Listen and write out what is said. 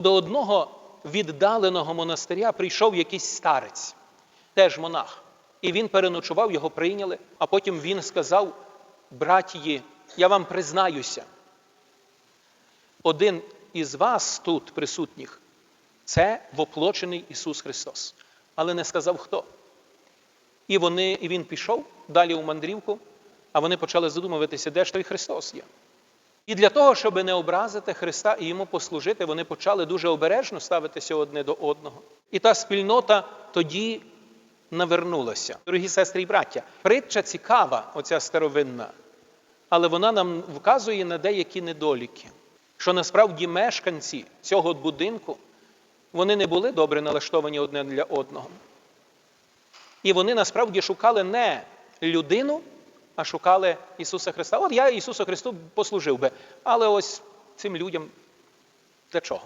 До одного віддаленого монастиря прийшов якийсь старець, теж монах. І він переночував, його прийняли, а потім він сказав: братії, я вам признаюся, один із вас тут присутніх це воплочений Ісус Христос. Але не сказав хто. І, вони, і він пішов далі у мандрівку, а вони почали задумуватися, де ж той Христос є. І для того, щоб не образити Христа і йому послужити, вони почали дуже обережно ставитися одне до одного. І та спільнота тоді навернулася. Дорогі сестри і браття, притча цікава, оця старовинна, але вона нам вказує на деякі недоліки, що насправді мешканці цього будинку вони не були добре налаштовані одне для одного. І вони насправді шукали не людину, а шукали Ісуса Христа. От я Ісусу Христу послужив би, але ось цим людям для чого?